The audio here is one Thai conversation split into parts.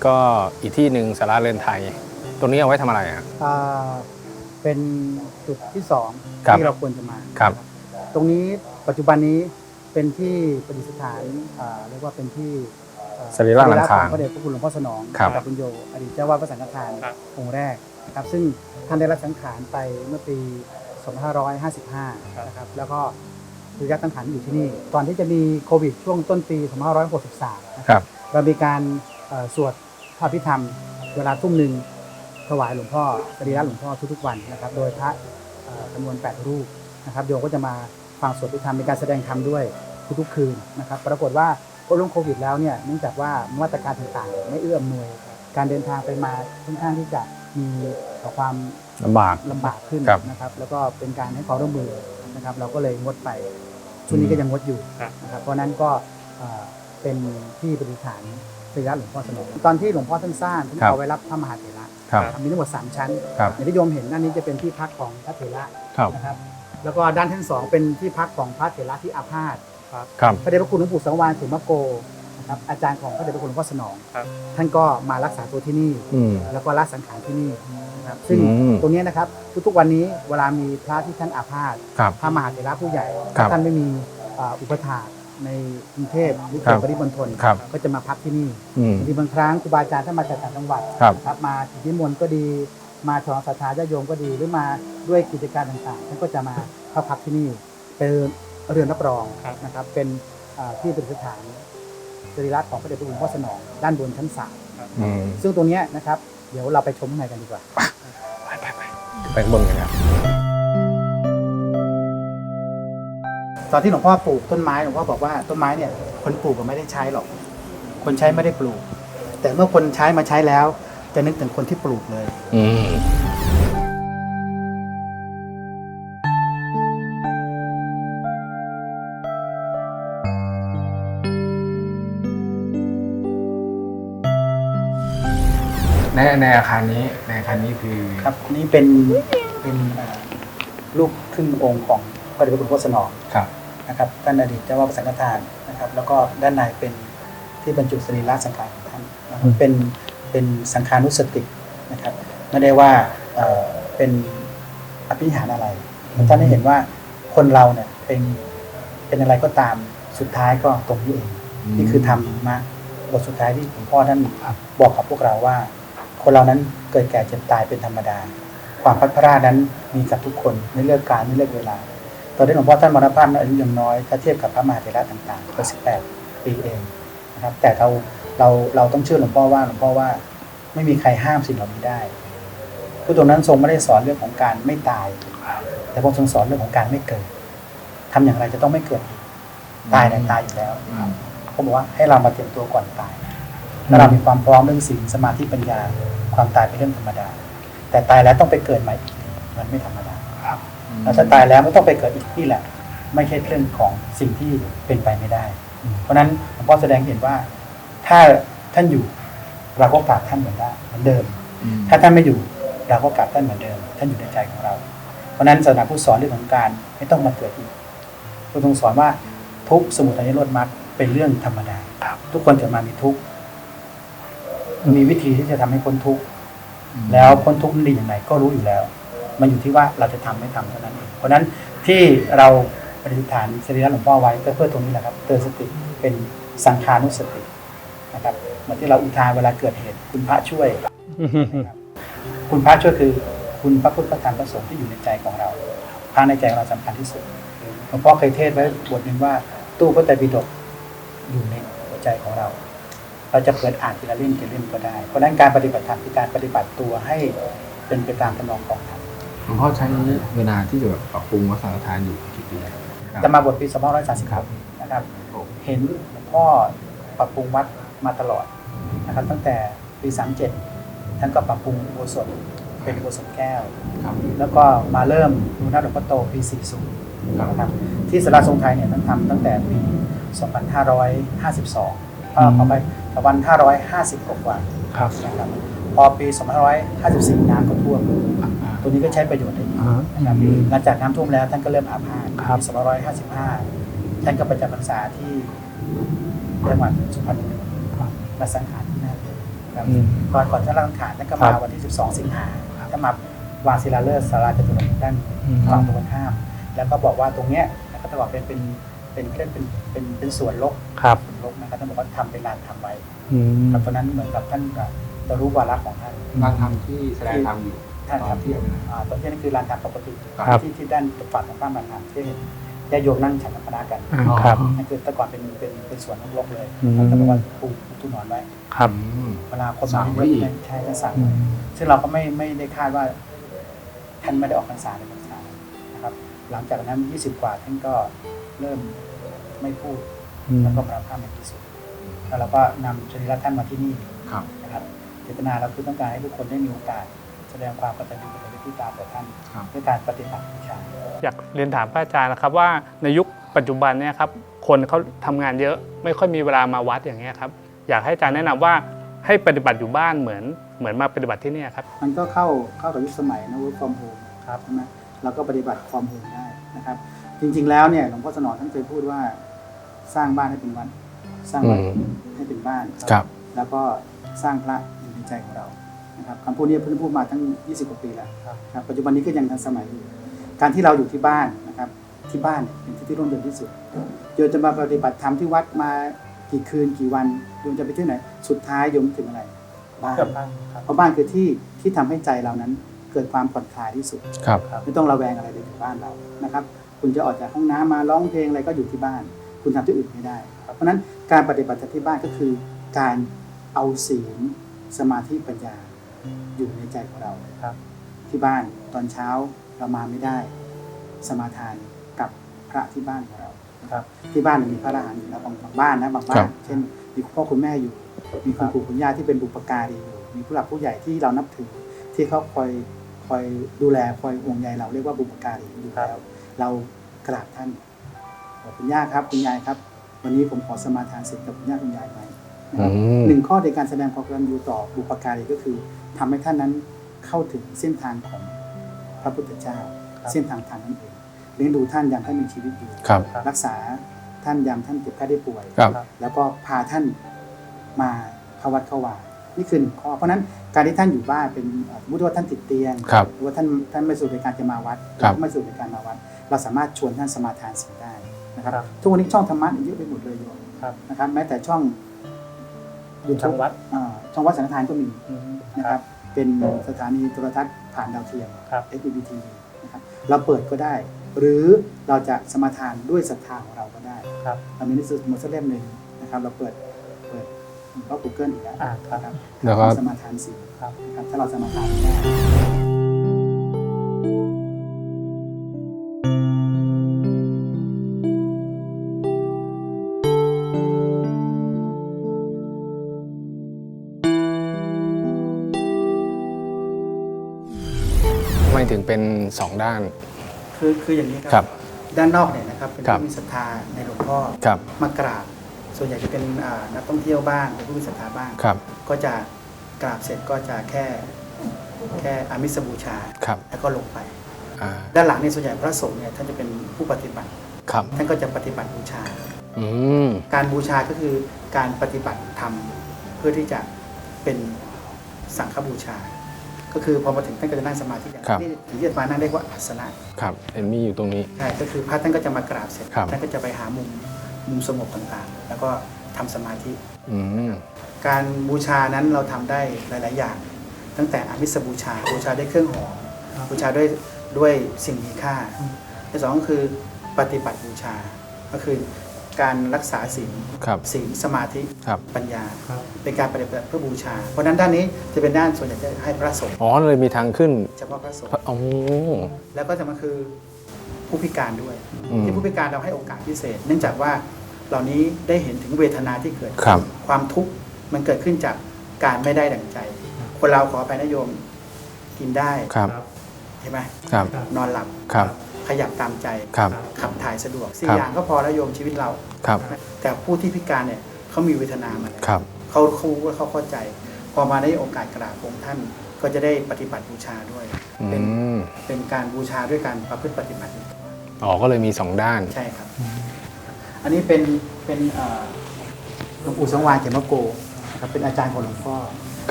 นี่ก็อีกที่หนึ่งสาราเรือนไทย ตรงนี้เอาไว้ทำอะไรอะ อ่าเป็นจุดที่สองครับที่เราควรจะมาครับ ตรงนี้ปัจจุบันนี้เป็นที่ประดิษฐานอ่าเรียกว่าเป็นที่อ่าสรีระสังขารของพระเดชพระคุณหลวงพ่อสนองครับ กับคุณโยอดีตเจ้าวาดพระสังฆทานครับ องค์แรกนะครับซึ่งท่านได้รับสังขารไปเมื่อปี 2555 นะครับแล้วก็คือยักษ์สังขารอยู่ที่นี่ตอนที่จะมีโควิดช่วงต้นปี 2563นะครับ เรามีการเอ่อสวด พระพิธรรม เวลาทุ่มหนึ่งถวายหลวงพ่อสรีระหลวงพ่อทุกๆวันนะครับ โดยพระเอ่อจำนวน 8 รูปนะครับโยมก็จะมาฟังสวดพิธรรมมีการแสดงธรรมด้วยทุกๆคืนนะครับ ปรากฏว่าพอลงโควิดแล้วเนี่ยเนื่องจากว่ามาตรการต่างๆ ไม่เอื้ออำนวย การเดินทางไปมาค่อนข้างที่จะมีความลำบากลำบากขึ้นครับนะครับ แล้วก็เป็นการให้ความร่วมมือนะครับ เราก็เลยงดไปช่วงนี้ก็ยังงดอยู่ครับนะครับเพราะฉะนั้นก็เอ่อเป็นที่ประดิษฐาน สรีระหลวงพ่อสนองตอนที่หลวงพ่อท่านสร้างท่านครับเอาไว้รับพระมหาเถระครับมีทั้งหมดสามชั้นครับอย่างที่โยมเห็นด้านนี้จะเป็นที่พักของพระเถระครับ นะครับแล้วก็ด้านที่สองเป็นที่พักของพระเถระที่อาพาธครับพระเดชพระคุณหลวงปู่สังวานเถมโกนะครับอาจารย์ของพระเดชพระคุณหลวงพ่อสนองครับ ท่านก็มารักษาตัวที่นี่ อืม แล้วก็ละสังขารที่นี่นะครับซึ่งอืม ตรงเนี้ยนะครับทุกๆวันนี้เวลามีพระที่ท่านอาพาธครับ พระมหาเถระผู้ใหญ่ครับ ท่านไม่มีอ่าอุปถาก ในกรุงเทพหรือครัเขบตปริมณฑลครับก็จะมาพักที่นี่อืมบางทีบางครั้งครูบาอาจารย์ท่านมาจากต่างจังหวัดครับครับมากิจนิมนต์ก็ดีมาฉลองศรัทธาญาติโยมก็ดีหรือมาด้วยกิจการต่างๆท่านก็จะมาเข้าพักที่นี่เป็นเรือนรับรองครับนะครับ เป็นอ่าที่ประดิษฐานสรีระของพระเดชพระคุณพ่อสนองด้านบนชั้นสามอืมซึ่งตรงเนี้ยนะครับ เดี๋ยวเราไปชมข้างในกันดีกว่า ไปไปไปไปข้างบนกันครับ ตอนที่หลวงพ่อปลูกต้นไม้หลวงพ่อบอกว่าต้นไม้เนี่ย คนปลูกก็ไม่ได้ใช้หรอก คนใช้ไม่ได้ปลูก แต่เมื่อคนใช้มาใช้แล้ว จะนึกถึงคนที่ปลูกเลย อืมในในอาคารนี้ในอาคารนี้คือครับนี่เป็นเป็นเอ่อลูกครึ่งองค์ของพระเดชพระคุณพ่อสนอง ครับ นะครับท่านอดีตเจ้าวาดพระสังฆทานนะครับ แล้วก็ด้านในเป็นที่บรรจุสรีระสังขารของท่านนะครับเป็นเป็นสังขานุสตินะครับ ไม่ได้ว่าเอ่อเป็นอภิหารอะไรท่านได้เห็นว่าคนเราเนี่ยเป็นเป็นอะไรก็ตามสุดท้ายก็ตรงนี้เอง นี่คือธรรมะบทสุดท้ายที่หลวงพ่อท่านบอกกับพวกเราว่า คนเรานั้นเกิดแก่เจ็บตายเป็นธรรมดา ความพัดพลาดนั้นมีกับทุกคนไม่เลือกการไม่เลือกเวลา ตอนที่หลวงพ่อท่านมรณภาพอายุยังน้อยถ้าเทียบกับพระมหาเถระต่างๆก็18ปีเองนะครับ แต่เราเราเราต้องเชื่อหลวงพ่อว่าหลวงพ่อว่าไม่มีใครห้ามสิ่งเหล่านี้ได้ ผู้ตรงนั้นทรงไม่ได้สอนเรื่องของการไม่ตาย แต่พระองค์ทรงสอนเรื่องของการไม่เกิดทำอย่างไรจะต้องไม่เกิด ตายเนี่ยตายอยู่แล้วเขาบอกว่าให้เรามาเตรียมตัวก่อนตายถ้าเรามีความพร้อมเรื่องศีลสมาธิปัญญา ความตายเป็นเรื่องธรรมดา แต่ตายแล้วต้องไปเกิดใหม่มันไม่ธรรมดา แล้วถ้าตายแล้วไม่ต้องไปเกิดอีกนี่แหละ ไม่ใช่เรื่องของสิ่งที่เป็นไปไม่ได้ เพราะฉะนั้นหลวงพ่อแสดงเห็นว่า ถ้าท่านอยู่เราก็กราบท่านเหมือนได้เหมือนเดิม ถ้าท่านไม่อยู่เราก็กราบท่านเหมือนเดิม ท่านอยู่ในใจของเรา เพราะฉะนั้นศาสนาพุทธสอนเรื่องของการไม่ต้องมาเกิดอีกพระทรงสอนว่าทุกข์สมุทัยนิโรธมรรคเป็นเรื่องธรรมดาทุกคนเกิดมามีทุกข์มีวิธีที่จะทำให้พ้นทุกข์แล้วพ้นทุกข์นั้นดีอย่างไรก็รู้อยู่แล้ว มันอยู่ที่ว่าเราจะทำไม่ทำเท่านั้นเองเพราะฉะนั้นที่เราปฏิฐานสรีระหลวงพ่อไว้ก็เพื่อตรงนี้แหละครับเตือนสติเป็นสังขานุสตินะครับเหมือนที่เราอุทานเวลาเกิดเหตุ คุณพระช่วยนะครับคุณพระช่วยคือคุณพระพุทธพระธรรมพระสงฆ์ที่อยู่ในใจของเราพระในใจของเราสำคัญที่สุดหลวงพ่อเคยเทศน์ไว้บทหนึ่งว่า ตู้พระไตรปิฎกอยู่ในหัวใจของเรา เราจะเปิดอ่านทีละเล่มทีละเล่มก็ได้ เพราะฉะนั้นการปฏิบัติธรรมคือการปฏิบัติตัวให้เป็นไปตามทำนองของธรรมห ลวงพ่อใช้เวลาที่จะแบบปรับปรุงวัดสังฆทานอยู่กี่ปีครับ จะมาบทปี2530นะครับเห็นหลวงพ่อปรับปรุงวัดมาตลอดนะครับ ตั้งแต่ปี 37 ท่านก็ปรับปรุงอุโบสถเป็นอุโบสถแก้ว ครับแล้วก็มาเริ่มดูหน้าหลวงพ่อโตปี 40 ครับนะครับ ที่สาราทรงไทยเนี่ยท่านทำตั้งแต่ปี 2552เอ่ออืมขอไป2550กว่าๆครับ นะครับพอปี 2554 น้ำก็ท่วม ตัวนี้ก็ใช้ประโยชน์ได้ดีนะครับหลังจากน้ำท่วมแล้วท่านก็เริ่มอาพาธครับปี2555ท่านก็ประจำพรรษาที่จังหวัดสุพรรณบุรีมาสังขารที่นั่นแล้ครับอืมก่อนก่อนจะร่างฐานท่านก็ครัมาบวันที่12สิงหาท่านมาวางศิลาฤกษ์ศาลาจตุรงค์ด้านอืมฝั่งตรงกันข้าม แล้วก็บอกว่าตรงเนี้ยแล้วก็ตลอดเป็นเป็นเป็นเป็นเป็นเป็นเป็นสวนรกครับสวนรกนะครับท่านบอกว่าทำเป็นลานทำไว้อืมครับตอนนั้นเหมือนกับท่านก็จะรู้วาระของท่านบางทำที่แสดงธรรมอยู่ ท่านตคอรันบเที่ยงนะอ่าตอนที่นั่นคือลานทำปกติครับ ที่ที่ด้านฝั่งตรงข้ามลานทำที่ญาติโยมนั่งฉันน้ำปนากันอ่าครับ นั่นคือแต่ก่อนเป็นเป็นเป็นสวนรกๆเลยอืมท่านบอกว่าปลูกปลูกต้นหนอนไว้ครับ อืม เวลาคนสั่มางไว้เยอีกอะๆใช่ท่านสั่งอืมซึ่งเราก็ไม่ไม่ได้คาดว่า ท่านไม่ได้ออกพรรษาในพรรษานะครับ หลังจากนั้น 20 กว่าท่านก็เริ่มไม่พูดอืม แล้วก็มรณภาพในที่สุดแล้วเราก็นำชนิรัตท่านมาที่นี่ครับ นะครับเจตนาเราคือต้องการให้ทุกคนได้มีโอกาส แสดงความกตัญญูกตเวทีตามต่อท่านครับ ด้วยการปฏิบัติบูชา อยากเรียนถามพระอาจารย์นะครับว่าในยุคปัจจุบันเนี่ยครับคนเขาทำงานเยอะไม่ค่อยมีเวลามาวัดอย่างเงี้ยครับ อยากให้อาจารย์แนะนำว่าให้ปฏิบัติอยู่บ้านเหมือนเหมือนมาปฏิบัติที่เนี่ยครับ มันก็เข้าเข้ากับยุคสมัยนะ work from home ครับใช่ไหมเราก็ปฏิบัติ from home ได้นะครับ จริงๆแล้วเนี่ยหลวงพ่อสนองท่านเคยพูดว่าสร้างบ้านให้เป็นวัด สร้างวัดอืม ให้เป็นบ้านครับ แล้วก็สร้างพระอยู่ในใจของเรา นะครับคำพูดนี้เพิ่งพูดมาตั้ง 20 กว่าปีแล้วครับปัจจุบันนี้ก็ยังทันสมัยอยู่การที่เราอยู่ที่บ้านนะครับที่บ้านเนี่ยเป็นที่ที่ร่มเย็นที่สุดโยมจะมาปฏิบัติธรรมที่วัดมากี่คืนกี่วันโยมจะไปที่ไหน สุดท้ายโยมถึงอะไรบ้านเพราะบ้านคือที่ที่ทำให้ใจเรานั้นเกิดความผ่อนคลายที่สุดครับไม่ต้องระแวงอะไรเลยอยู่บ้านเรานะครับ คุณจะออกจากห้องน้ำมาร้องเพลงอะไรก็อยู่ที่บ้าน คุณทำที่อื่นไม่ได้ เพราะฉะนั้นการปฏิบัติที่บ้านก็คือการเอาศีลสมาธิปัญญา อยู่ในใจของเราครับ ที่บ้านตอนเช้าเรามาไม่ได้ สมาทานกับพระที่บ้านของเราครับ ที่บ้านมีพระอรหันต์อยู่แล้วบางบางบ้านนะบางบ้าครันบเช่น มีคุณพ่อคุณแม่อยู่ มีคุณปู่คุณย่าที่เป็นบุปการีอยู่มีผู้หลักผู้ใหญ่ที่เรานับถือที่เขาคอยคอยดูแลคอยห่วงใยเราเรียกว่าบุปการีอยู่แล้วเรากราบท่านบอกคุณย่าครับคุณยายครับ วันนี้ผมขอสมาทานศีลกับคุณย่าคุณยายไหมนะครับอืม หนึ่งข้อในการแสดงความกตัญญูต่อบุปการีก็คือทำให้ท่านนั้นเข้าถึงเส้นทางของพระพุทธเจ้า เส้นทางธรรมนั่นเองเลี้ยงดูท่านยามท่านมีชีวิตอยู่ครับรักษาท่านยามท่านเจ็บไข้ได้ป่วยครับแล้วก็พาท่านมาเข้าวัดเข้าวานี่คือหนึ่งข้อเพราะฉะนั้นการที่ท่านอยู่บ้านเป็นเอ่อสมมติว่าท่านติดเตียงครับหรือว่าท่านท่านไม่สะดวกในการจะมาวัดครับไม่สะดวกในการมาวัด เราสามารถชวนท่านสมาทานศีลได้นะครับครับ ทุกวันนี้ช่องธรรมะเยอะไปหมดเลยโยมครับนะครับแม้แต่ช่อง ยูทูทาบงวัด ช่องวัดสังฆทานก็มีอืมนะครับ เป็นสถานีโทรทัศน์ผ่านดาวเทียม ครับ SBT นะครับเราเปิดก็ได้ หรือเราจะสมาทานด้วยศรัทธาของเราก็ได้ ครับ เรามีหนังสือหมดสักเล่มหนึ่งนะครับ เราเปิดเปิดก็ Google อีกแล้วอ่าครับ นะครับแล้วก็ สมาทานศีลครับ นะครับถ้าเราสมาทานไม่ได้ำไมถึงเป็นสองด้าน คือคืออย่างนี้คครัรับ ด้านนอกเนี่ยนะครับเป็นครับผู้มีศรัทธาในหลวงพ่อครับ มากราบ ส่วนใหญ่จะเป็นอ่านักท่องเที่ยวบ้างเป็นผู้มีศรัทธาบ้าง ครับ ก็จะกราบเสร็จก็จะแค่แค่อามิสบูชา ครับแล้วก็ลงไป อ่าด้านหลังเนี่ยส่วนใหญ่พระสงฆ์เนี่ยท่านจะเป็นผู้ปฏิบัติ ครับ ท่านก็จะปฏิบัติบูชา อืม การบูชาก็คือการปฏิบัติธรรมเพื่อที่จะเป็นสังฆบูชา ก็คือพอมาถึงท่านก็จะนั่งสมาธิอย่างครับ นี่ถึงจะมานั่งเรียกว่าอัสนะครับเห็นมีอยู่ตรงนี้ ใช่ก็คือพระท่านก็จะมากราบเสร็จครับ ท่านก็จะไปหามุมมุมสงบต่างๆ แล้วก็ทำสมาธิ อืม การบูชานั้นเราทำได้หลาย ๆ อย่าง ตั้งแต่อามิสบูชาบูชาด้วยเครื่องหอมครับบูชาด้วยด้วยสิ่งมีค่าอืมที่สองก็คือปฏิบัติบูชา ก็คือ การรักษาศีลครับศีลสมาธิครับ ปัญญาครับเป็นการปฏิบัติเพื่อบูชา เพราะฉะนั้นด้านนี้จะเป็นด้านส่วนใหญ่จะให้พระสงฆ์อ๋อเลยมีทางขึ้นเฉพาะพระสงฆ์โอ้แล้วก็จะมาคือผู้พิการด้วยอืมที่ผู้พิการเราให้โอกาสพิเศษ เนื่องจากว่าเหล่านี้ได้เห็นถึงเวทนาที่เกิดครับความทุกข์มันเกิดขึ้นจากการไม่ได้ดั่งใจ คนเราขอไปนโยมกินได้ครับใช่ไหมครับนอนหลับครับ ขยับตามใจ ครับขับถ่ายสะดวกสี่ครับ อย่างก็พอแล้วโยมชีวิตเรา ครับ แต่ผู้ที่พิการเนี่ยเขามีเวทนามาแล้วครับ เขาเขารู้ว่าเขาเข้าใจ พอมาได้โอกาสกราบองค์ท่านก็จะได้ปฏิบัติบูชาด้วย อืเป็นมเป็นการบูชาด้วยการประพฤติปฏิบัติ อ๋อก็เลยมีสองด้าน ใช่ครับ อันนี้เป็นเป็นเอ่อหลวงปู่สังวานเขมโกนะครับเป็นอาจารย์ของหลวงพ่อ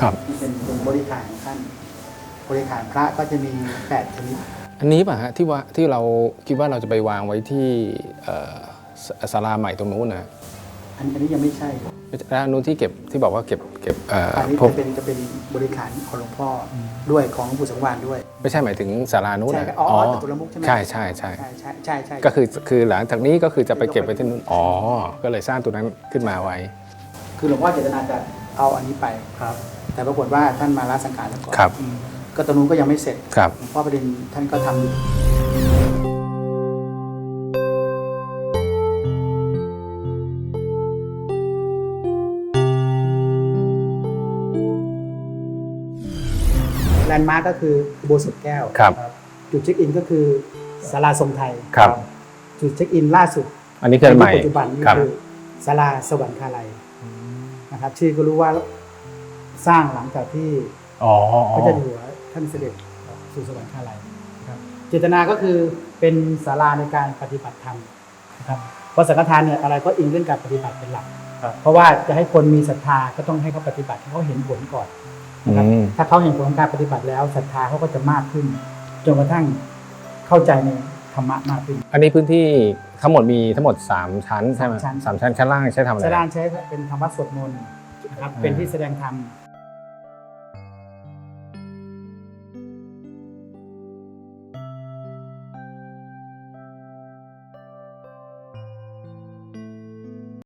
ครับ ที่เป็นเป็นบริขารของท่าน บริขารพระก็จะมีแปดชนิด อันนี้ป่ะฮะที่ว่าที่เราคิดว่าเราจะไปวางไว้ที่เอ่อศศาลาใหม่ตรงนู้นนะอันอันนี้ยังไม่ใช่แล้วอันนู้นที่เก็บที่บอกว่าเก็บเก็บเอ่ออันนี้พวกจะเป็นจะเป็นบริขารของหลวงพ่ออด้วยของหลวงปู่สังวานด้วย ไม่ใช่หมายถึงศาลานู้นใช่นะครับอ๋อจตุรมุขใช่ไหม ใช่ใช่ใช่ ใช่ใช่ใช่ใช่ก็คือคือหลังจากนี้ก็คือจะไปเก็บไว้ที่นู้นอ๋อ ก็เลยสร้างตัวนั้นขึ้นมาไว้ คือหลวงพ่อเจตนาจะเอาอันนี้ไป ครับ แต่ปรากฏว่าท่านมาละสังขารแล้วก่อนครับ อืม ก็ตรงนู้นก็ยังไม่เสร็จครับ หลวงพ่อประเด็นท่านก็ทำอยู่ แลนด์มาร์กก็คืออุโบสถแก้วครับจุดเช็คอินก็คือศาลาทรงไทยครับ จุดเช็คอินล่าสุดอันนี้คืออันใหม่ในปัจจุบันนี้ครับ คือศาลาสวรรคาลัยนะครับ ชื่อก็รู้ว่าสร้างหลังจากที่อ๋อพระเจ้าอยู่หัว ท่านเสด็จสู่สวรรคาลัยนะครับเจตนาก็คือเป็นศาลาในการปฏิบัติธรรมนะครับเพราะสังฆทานเนี่ยอะไรก็อิงเรื่องการปฏิบัติเป็นหลัก เพราะว่าจะให้คนมีศรัทธาก็ต้องให้เขาปฏิบัติให้เขาเห็นผลก่อนอืนะครับมถ้าเขาเห็นผลของการปฏิบัติแล้วศรัทธาเขาก็จะมากขึ้นจนกระทั่งเข้าใจในธรรมะมากขึ้น อันนี้พื้นที่ทั้งหมดมีทั้งหมด 3 ชั้นใช่ไหมสามชั้นสามชั้นชั้นล่างใช้ทำอะไรสดานใช้เป็นธรรมะสวดมนต์นะครับเป็นที่แสดงธรรม